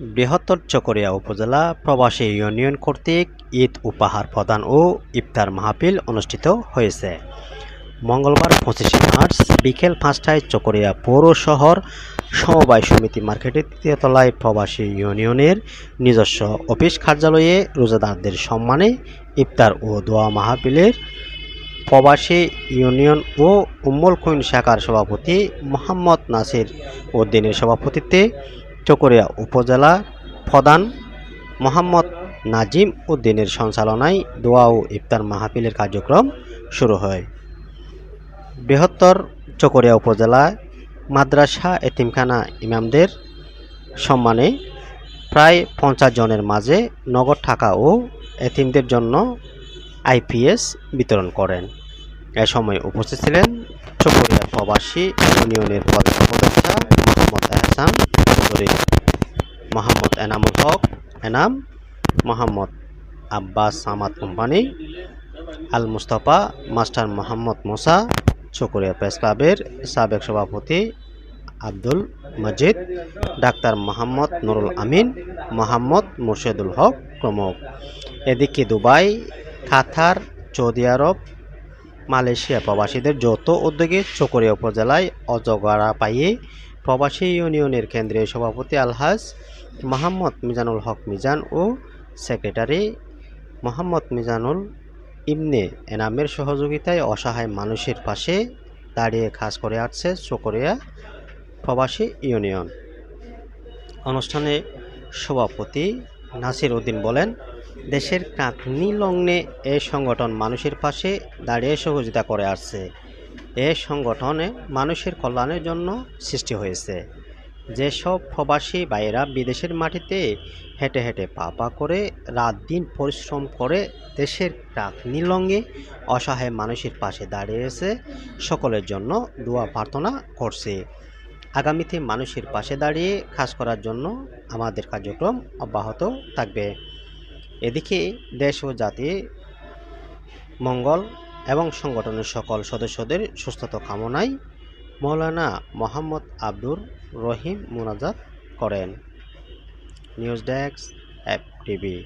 বৃহত্তর চকরিয়া উপজেলা প্রবাসী ইউনিয়ন কর্তৃক ঈদ উপহার প্রদান ও ইফতার মাহফিল অনুষ্ঠিত হয়েছে। মঙ্গলবার পঁচিশে মার্চ বিকেল পাঁচটায় চকরিয়া পৌর শহর সমবায় সমিতি মার্কেটের তৃতীয় তলায় প্রবাসী ইউনিয়নের নিজস্ব অফিস কার্যালয়ে রোজাদারদের সম্মানে ইফতার ও দোয়া মাহফিলের প্রবাসী ইউনিয়ন ও উম্মল কুইন শাখার সভাপতি মোহাম্মদ নাসির উদ্দিনের সভাপতিত্বে চকরিয়া উপজেলা প্রধান মোহাম্মদ নাজিম উদ্দিনের সঞ্চালনায় দোয়া ও ইফতার মাহফিলের কার্যক্রম শুরু হয়। বৃহত্তর চকরিয়া উপজেলায় মাদ্রাসা এতিমখানা ইমামদের সম্মানে প্রায় পঞ্চাশ জনের মাঝে নগদ টাকা ও এতিমদের জন্য আইপিএস বিতরণ করেন। এ সময় উপস্থিত ছিলেন চকরিয়া প্রবাসী ইউনিয়নের উপদেষ্টা Mohammad Ehsan Chowdhury Mohammad Enamul Haque, Enam Mohammad Abbas Samad company, Al Mustafa, master Mohammad Musa, Chakaria press ক্লাবের সাবেক সভাপতি আব্দুল মজিদ, ডাক্তার মোহাম্মদ নুরুল আমিন, মোহাম্মদ মুর্শেদুল হক প্রমুখ। এদিকে Dubai, Qatar, Saudi Arab, Malaysia প্রবাসীদের যৌথ উদ্যোগে চকরিয়া উপজেলায় অজগরা পাইয়ে প্রবাসী ইউনিয়নের কেন্দ্রীয় সভাপতি আলহাজ মোহাম্মদ মিজানুল হক মিজান ও সেক্রেটারি মোহাম্মদ মিজানুল ইবনে এনামের সহযোগিতায় অসহায় মানুষের পাশে দাঁড়িয়ে কাজ করে আসছে চকরিয়া প্রবাসী ইউনিয়ন। অনুষ্ঠানে সভাপতি নাসির উদ্দিন বলেন, দেশের কাঁথনি লগ্নে এ সংগঠন মানুষের পাশে দাঁড়িয়ে সহযোগিতা করে আসছে। এ সংগঠনে মানুষের কল্যাণের জন্য সৃষ্টি হয়েছে। যেসব প্রবাসী ভাইয়েরা বিদেশের মাটিতে হেঁটে হেঁটে পা পা করে রাত দিন পরিশ্রম করে দেশের কাঁথনি লঙ্গে অসহায় মানুষের পাশে দাঁড়িয়েছে, সকলের জন্য দোয়া প্রার্থনা করছে। আগামীতে মানুষের পাশে দাঁড়িয়ে কাজ করার জন্য আমাদের কার্যক্রম অব্যাহত থাকবে। এদিকে দেশ ও জাতি মঙ্গল এবং সংগঠনের সকল সদস্যদের সুস্থতা কামনায় মৌলানা মোহাম্মদ আব্দুর রহিম মোনাজাত করেন। News desk, app TV.